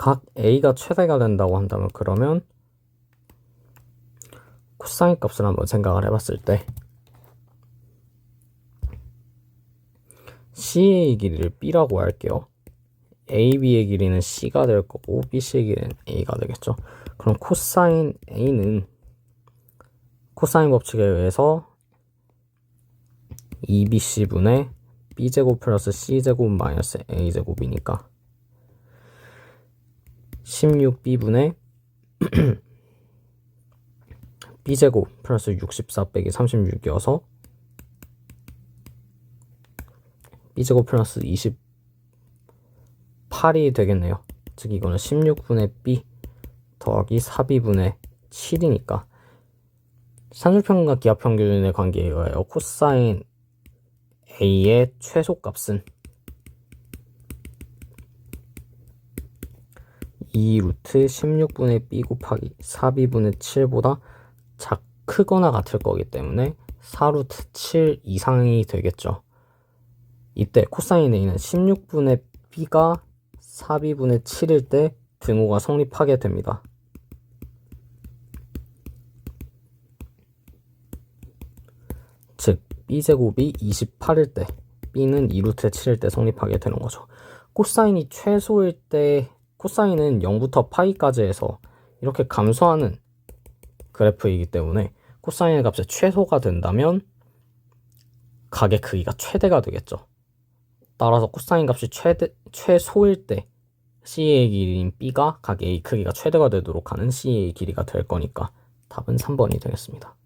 각 A가 최대가 된다고 한다면 그러면 코사인 값을 한번 생각을 해봤을 때 C의 길이를 B라고 할게요. AB의 길이는 C가 될 거고 BC의 길이는 A가 되겠죠. 그럼 코사인 A는 코사인 법칙에 의해서 2BC분의 B제곱 플러스 C제곱 마이너스 A제곱이니까 16B분의 B제곱 플러스 64 빼기 36이어서 B제곱 플러스 28이 되겠네요. 즉 이거는 16분의 B 더하기 4B분의 7이니까 산술평균과 기하평균의 관계에 의하여 코사인 A의 최소값은 2 루트 16분의 B 곱하기 4B분의 7보다 작 크거나 같을 거기 때문에 4 루트 7 이상이 되겠죠. 이때 코사인 A는 16분의 B가 4B분의 7일 때 등호가 성립하게 됩니다. 즉 B제곱이 28일 때 B는 2루트 7일 때 성립하게 되는 거죠. 코사인이 최소일 때 코사인은 0부터 파이까지 해서 이렇게 감소하는 그래프이기 때문에 코사인의 값이 최소가 된다면 각의 크기가 최대가 되겠죠. 따라서 코사인 값이 최대, 최소일 때 C의 길이인 B가 각 A 크기가 최대가 되도록 하는 C의 길이가 될 거니까 답은 3번이 되겠습니다.